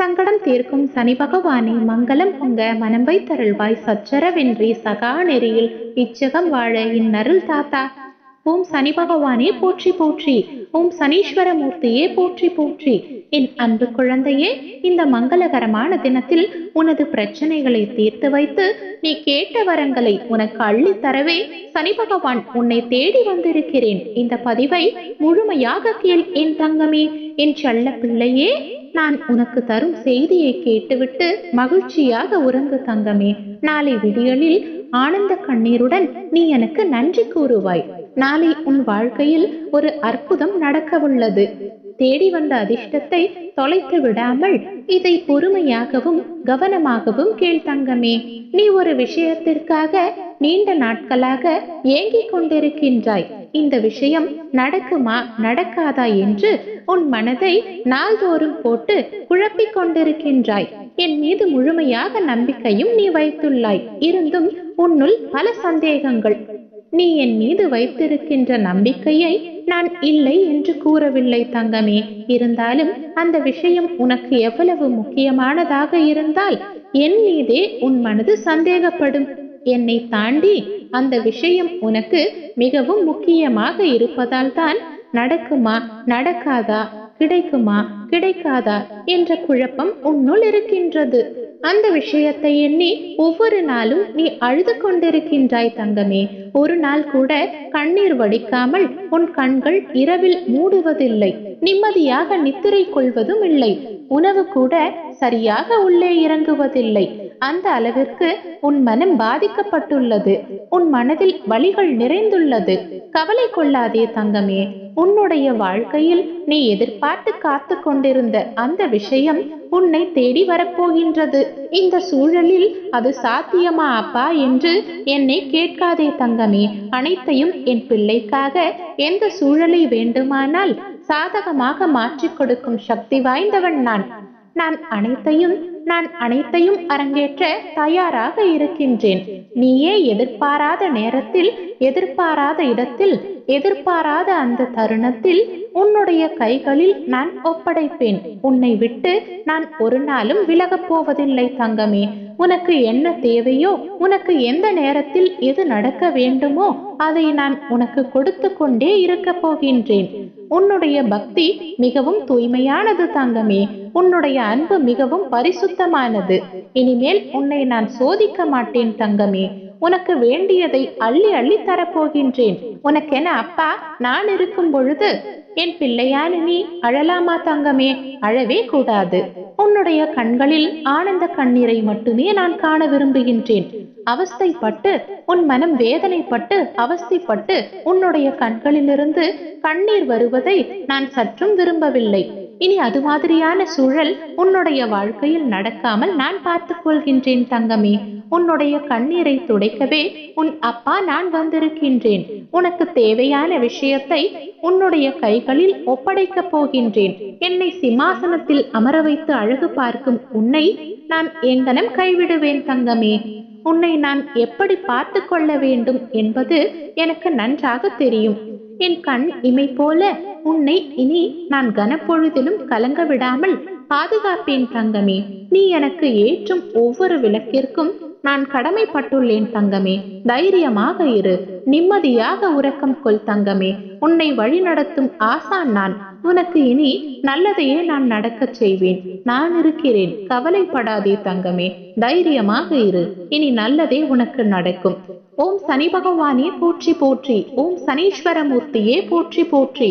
சங்கடம் தீர்க்கும் சனி பகவானே மங்களம் பொங்க மனம் வைத்தருள்வாய் சச்சரவென்றி சகா நெறியில் இச்சகம் வாழ இந்நருள் தாத்தா. ஓம் சனி பகவானே போற்றி போற்றி. ஓம் சனீஸ்வர மூர்த்தியே போற்றி போற்றி. என் அன்பு குழந்தையே இந்த மங்களகரமான தினத்தில் உனது பிரச்சனைகளை தீர்த்து வைத்து நீ கேட்ட வரங்களை உனக்கு அள்ளித் தரவே சனி பகவான் உன்னை தேடி வந்திருக்கிறேன். இந்த பதிவை முழுமையாக கேள் என் தங்கமே. என் செல்ல பிள்ளையே நான் உனக்கு தரும் செய்தியை கேட்டுவிட்டு மகிழ்ச்சியாக உறங்கு தங்கமே. நாளை விடியலில் ஆனந்த கண்ணீருடன் நீ எனக்கு நன்றி கூறுவாய். நாளை உன் வாழ்க்கையில் ஒரு அற்புதம் நடக்கவுள்ளது. தேடி வந்த அதிர்ஷ்டத்தை தொலைத்து விடாமல் இதை பொறுமையாகவும் கவனமாகவும் கேள் தங்கமே. நீ ஒரு விஷயத்திற்காக நீண்ட நாட்களாக ஏங்கிக் கொண்டிருக்கின்றாய். இந்த விஷயம் நடக்குமா நடக்காதா என்று உன் மனதை நாள்தோறும் போட்டு குழப்பிக் கொண்டிருக்கின்றாய். என் மீது முழுமையாக நம்பிக்கையும் நீ வைத்துள்ளாய். இருந்தும் உன்னுள் பல சந்தேகங்கள். நீ என் மீது வைத்திருக்கின்ற நம்பிக்கையை நான் இல்லை என்று கூறவில்லை தங்கமே. இருந்தாலும் அந்த விஷயம் உனக்கு எவ்வளவு முக்கியமானதாக இருந்தால் என் மீதே உன் மனது சந்தேகப்படும். என்னை தாண்டி அந்த விஷயம் உனக்கு மிகவும் முக்கியமாக இருப்பதால் தான் நடக்குமா நடக்காதா கிடைக்குமா கிடைக்காதா என்ற குழப்பம் உன்னுள் இருக்கின்றது. அந்த விஷயத்தை எண்ணி ஒவ்வொரு நாளும் நீ அழுது கொண்டிருக்கின்றாய் தங்கமே. ஒரு நாள் கூட கண்ணீர் வடிக்காமல் உன் கண்கள் இரவில் மூடுவதில்லை. நிம்மதியாக நித்திரை கொள்வதும் இல்லை. உணவு கூட சரியாக உள்ளே இறங்குவதில்லை. அந்த அளவிற்கு உன் மனம் பாதிக்கப்பட்டுள்ளது. உன் மனதில் வலிகள் நிறைந்துள்ளது. கவலை கொள்ளாதே தங்கமே. உன்னுடைய வாழ்க்கையில் நீ எதிர்பார்த்து காத்து கொண்டிருந்த அந்த விஷயம் உன்னை தேடி வரப்போகின்றது. இந்த சூழலில் அது சாத்தியமா அப்பா என்று என்னை கேட்காதே தங்கமே. அனைத்தையும் என் பிள்ளைக்காக எந்த சூழலை வேண்டுமானால் சாதகமாக மாற்றிக் கொடுக்கும் சக்தி வாய்ந்தவன் நான். நான் அனைத்தையும் நான் அனைத்தையும் அரங்கேற்ற தயாராக இருக்கின்றேன். நீயே எதிர்பாராத நேரத்தில் எதிர்பாராத இடத்தில் எதிர்பாராத அந்த தருணத்தில் உன்னுடைய கைகளில் நான் ஒப்படைப்பேன். உன்னை விட்டு நான் ஒரு நாளும் விலகப் போவதில்லை தங்கமே. உனக்கு என்ன தேவையோ உனக்கு எந்த நேரத்தில் எது நடக்க வேண்டுமோ அதை நான் உனக்கு கொடுத்து கொண்டே இருக்க போகின்றேன். உன்னுடைய பக்தி மிகவும் தூய்மையானது தங்கமே. உன்னுடைய அன்பு மிகவும் பரிசுத்தமானது. இனிமேல் உன்னை நான் சோதிக்க மாட்டேன் தங்கமே. உனக்கு வேண்டியதை அள்ளி அள்ளி தரப்போகின்றேன். உனக்கென அப்பா நான் இருக்கும் பொழுது என் பிள்ளையான நீ அழலாமா தங்கமே? அழவே கூடாது. உன்னுடைய கண்களில் ஆனந்த கண்ணீரை மட்டுமே நான் காண விரும்புகின்றேன். அவஸ்தைப்பட்டு உன் மனம் வேதனைப்பட்டு அவஸ்தைப்பட்டு உன்னுடைய கண்களிலிருந்து கண்ணீர் வருவதை நான் சற்றும் விரும்பவில்லை. இனி அது மாதிரியான சூழல் உன்னுடைய வாழ்க்கையில் நடக்காமல் நான் பார்த்துக் கொள்கின்றேன் தங்கமே. உன்னுடைய கண்ணீரை துடைக்கவே உன் அப்பா நான் வந்திருக்கின்றேன். உனக்கு தேவையான விஷயத்தை உன்னுடைய கைகளில் ஒப்படைக்கப் போகின்றேன். என்னை சிம்மாசனத்தில் அமர வைத்து அழகு பார்க்கும் உன்னை நான் எங்கனம் கைவிடுவேன் தங்கமே. உன்னை நான் எப்படி பார்த்து கொள்ள வேண்டும் என்பது எனக்கு நன்றாக தெரியும். என் கண் இமை போல உன்னை இனி நான் கனப்பொழுதிலும் கலங்க விடாமல் பாதுகாப்பேன் தங்கமே. நீ எனக்கு ஏற்றும் ஒவ்வொரு விளக்கிற்கும் நான் கடமைப்பட்டுள்ளேன் தங்கமே. தைரியமாக இரு. நிம்மதியாக உறக்கம் கொள் தங்கமே. உன்னை வழிநடத்தும் ஆசான் நான். உனக்கு இனி நல்லதையே நான் நடக்கச் செய்வேன். நான் இருக்கிறேன். கவலைப்படாதே தங்கமே. தைரியமாக இரு. இனி நல்லதே உனக்கு நடக்கும். ஓம் சனி பகவானே போற்றி போற்றி. ஓம் சனீஸ்வரமூர்த்தியே போற்றி போற்றி.